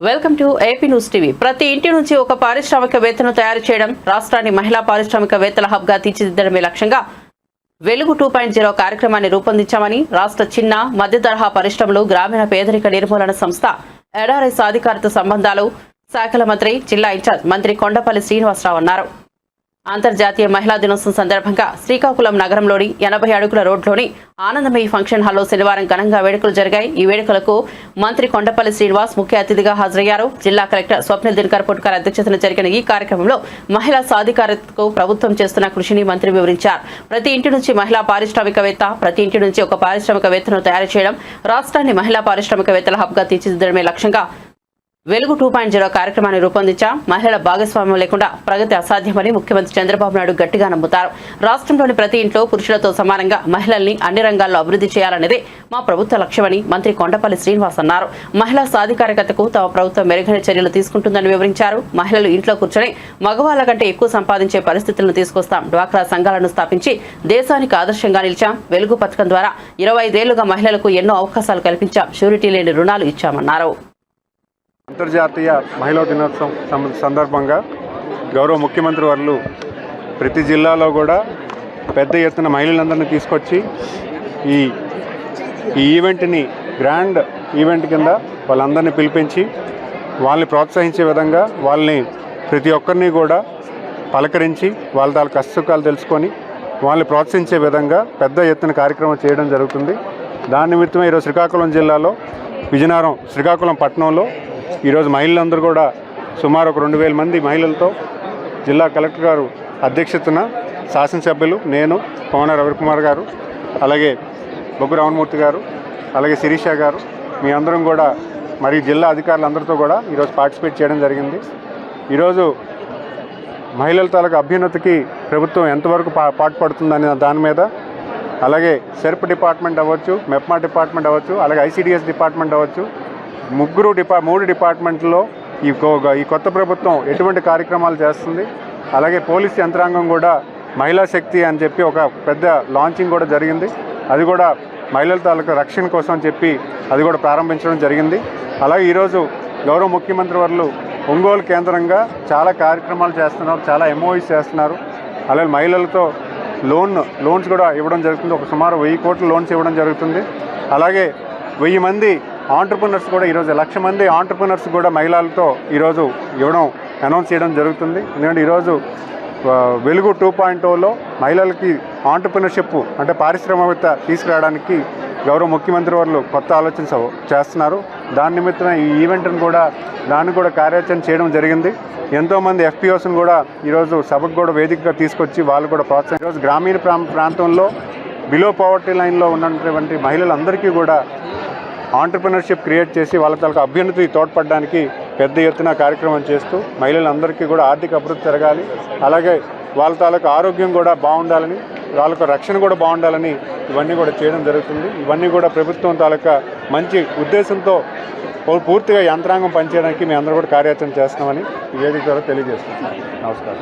Welcome to AP news TV. ప్రతి ఇంటి నుంచి ఒక పారిశ్రామికవేత్తను తయారు చేయడం రాష్ట్రాన్ని మహిళా పారిశ్రామికవేత్తల హబ్గా తీర్చిదిద్దడమే లక్ష్యంగా వెలుగు టూ పాయింట్ జీరో కార్యక్రమాన్ని రూపొందించామని రాష్ట్ర చిన్న మధ్య తరహా పరిశ్రమలు గ్రామీణ పేదరిక నిర్మూలన సంస్థ ఎడారెస్ అధికారిత సంబంధాలు శాఖల మంత్రి జిల్లా ఇన్ఛార్జ్ మంత్రి కొండపల్లి శ్రీనివాసరావు అన్నారు. అంతర్జాతీయ మహిళా దినోత్సవం సందర్భంగా శ్రీకాకుళం నగరంలోని ఎనభై అడుగుల రోడ్లోని ఆనందమయ్య ఫంక్షన్ హాల్లో శనివారం ఘనంగా వేడుకలు జరిగాయి. ఈ వేడుకలకు మంత్రి కొండపల్లి శ్రీనివాస్ ముఖ్య అతిథిగా హాజరయ్యారు. జిల్లా కలెక్టర్ స్వప్నిల్ దినకర్ పుట్కర్ అధ్యక్షతన జరిగిన ఈ కార్యక్రమంలో మహిళా సాధికారతకు ప్రభుత్వం చేస్తున్న కృషిని మంత్రి వివరించారు. ప్రతి ఇంటి నుంచి మహిళా పారిశ్రామికవేత్త ప్రతి ఇంటి నుంచి ఒక పారిశ్రామికవేత్తను తయారు చేయడం రాష్ట్రాన్ని మహిళా పారిశ్రామికవేత్తల హబ్గా తీర్చిదిద్దడమే లక్ష్యంగా వెలుగు టూ పాయింట్ జీరో కార్యక్రమాన్ని రూపొందించాం. మహిళల భాగస్వామ్యం లేకుండా ప్రగతి అసాధ్యమని ముఖ్యమంత్రి చంద్రబాబు నాయుడు గట్టిగా నమ్ముతారు. రాష్ట్రంలోని ప్రతి ఇంట్లో పురుషులతో సమానంగా మహిళల్ని అన్ని రంగాల్లో అభివృద్ధి చేయాలనేదే మా ప్రభుత్వ లక్ష్యమని మంత్రి కొండపల్లి శ్రీనివాస్ అన్నారు. మహిళా సాధికారికతకు తమ ప్రభుత్వం మెరుగైన చర్యలు తీసుకుంటుందని వివరించారు. మహిళలు ఇంట్లో కూర్చొని మగవాళ్ళ కంటే ఎక్కువ సంపాదించే పరిస్థితులను తీసుకొస్తాం. డ్వాక్రా సంఘాలను స్థాపించి దేశానికి ఆదర్శంగా నిలిచాం. వెలుగు పథకం ద్వారా ఇరవై ఐదేళ్ళుగా మహిళలకు ఎన్నో అవకాశాలు కల్పించాం. షూరిటీ లేని రుణాలు ఇచ్చామన్నారు. అంతర్జాతీయ మహిళా దినోత్సవం సందర్భంగా గౌరవ ముఖ్యమంత్రి వర్లు ప్రతి జిల్లాలో కూడా పెద్ద ఎత్తున మహిళలందరినీ తీసుకొచ్చి ఈ ఈ ఈవెంట్ని గ్రాండ్ ఈవెంట్ కింద వాళ్ళందరినీ పిలిపించి వాళ్ళని ప్రోత్సహించే విధంగా వాళ్ళని ప్రతి ఒక్కరిని కూడా పలకరించి వాళ్ళ వాళ్ళ కష్టసుఖాలు తెలుసుకొని వాళ్ళని ప్రోత్సహించే విధంగా పెద్ద ఎత్తున కార్యక్రమం చేయడం జరుగుతుంది. దాని నిమిత్తమే ఈరోజు శ్రీకాకుళం జిల్లాలో విజయనగరం శ్రీకాకుళం పట్టణంలో ఈరోజు మహిళలందరూ కూడా సుమారు ఒక రెండు వేల మంది మహిళలతో జిల్లా కలెక్టర్ గారు అధ్యక్షతన శాసనసభ్యులు నేను పవన రవికుమార్ గారు అలాగే బొగ్గు రామమూర్తి గారు అలాగే శిరీష గారు మీ అందరం కూడా మరియు జిల్లా అధికారులందరితో కూడా ఈరోజు పార్టిసిపేట్ చేయడం జరిగింది. ఈరోజు మహిళల తాలూకు అభ్యున్నతికి ప్రభుత్వం ఎంతవరకు పా పాటుపడుతుందనే దాని మీద అలాగే సెర్ప్ డిపార్ట్మెంట్ అవ్వచ్చు మెప్మా డిపార్ట్మెంట్ అవ్వచ్చు అలాగే ఐసీడిఎస్ డిపార్ట్మెంట్ అవ్వచ్చు ముగ్గురు డిపా మూడు డిపార్ట్మెంట్లో ఈ కో- ఈ కొత్త ప్రభుత్వం ఎటువంటి కార్యక్రమాలు చేస్తుంది? అలాగే పోలీస్ యంత్రాంగం కూడా మహిళా శక్తి అని చెప్పి ఒక పెద్ద లాంచింగ్ కూడా జరిగింది. అది కూడా మహిళల తాలూకు రక్షణ కోసం అని చెప్పి అది కూడా ప్రారంభించడం జరిగింది. అలాగే ఈరోజు గౌరవ ముఖ్యమంత్రి వర్లు ఒంగోలు కేంద్రంగా చాలా కార్యక్రమాలు చేస్తున్నారు చాలా ఎంఓఈస్ చేస్తున్నారు. అలాగే మహిళలతో లోన్ లోన్స్ కూడా ఇవ్వడం జరుగుతుంది. ఒక సుమారు వెయ్యి కోట్ల లోన్స్ ఇవ్వడం జరుగుతుంది. అలాగే వెయ్యి మంది ఆంటర్ప్రినర్స్ కూడా ఈరోజు లక్ష మంది ఆంటర్ప్రినర్స్ కూడా మహిళలతో ఈరోజు ఇవ్వడం అనౌన్స్ చేయడం జరుగుతుంది. ఎందుకంటే ఈరోజు వెలుగు టూ పాయింట్ ఓలో మహిళలకి ఆంటర్ప్రినర్షిప్ అంటే పారిశ్రామికత తీసుకురావడానికి గౌరవ ముఖ్యమంత్రి వారు కొత్త ఆలోచన చేస్తున్నారు. దాని నిమిత్తమే ఈ ఈవెంట్ను కూడా దాన్ని కూడా కార్యాచరణ చేయడం జరిగింది. ఎంతోమంది ఎఫ్పిఓస్ని కూడా ఈరోజు సభకు కూడా వేదికగా తీసుకొచ్చి వాళ్ళు కూడా ప్రోత్సహించారు. ఈరోజు గ్రామీణ ప్రాంతంలో బిలో పవర్టీ లైన్లో ఉన్నటువంటి మహిళలందరికీ కూడా ఆంటర్ప్రినర్షిప్ క్రియేట్ చేసి వాళ్ళ తాలూకు అభ్యున్నతి తోడ్పడడానికి పెద్ద ఎత్తున కార్యక్రమం చేస్తూ మహిళలందరికీ కూడా ఆర్థిక అభివృద్ధి జరగాలి. అలాగే వాళ్ళ తాలూకు ఆరోగ్యం కూడా బాగుండాలని వాళ్ళకు రక్షణ కూడా బాగుండాలని ఇవన్నీ కూడా చేయడం జరుగుతుంది. ఇవన్నీ కూడా ప్రభుత్వం తాలూకా మంచి ఉద్దేశంతో పూర్తిగా యంత్రాంగం పనిచేయడానికి మేము అందరూ కూడా కార్యాచరణ చేస్తున్నామని వేదిక ద్వారా తెలియజేస్తున్నాం. నమస్కారం.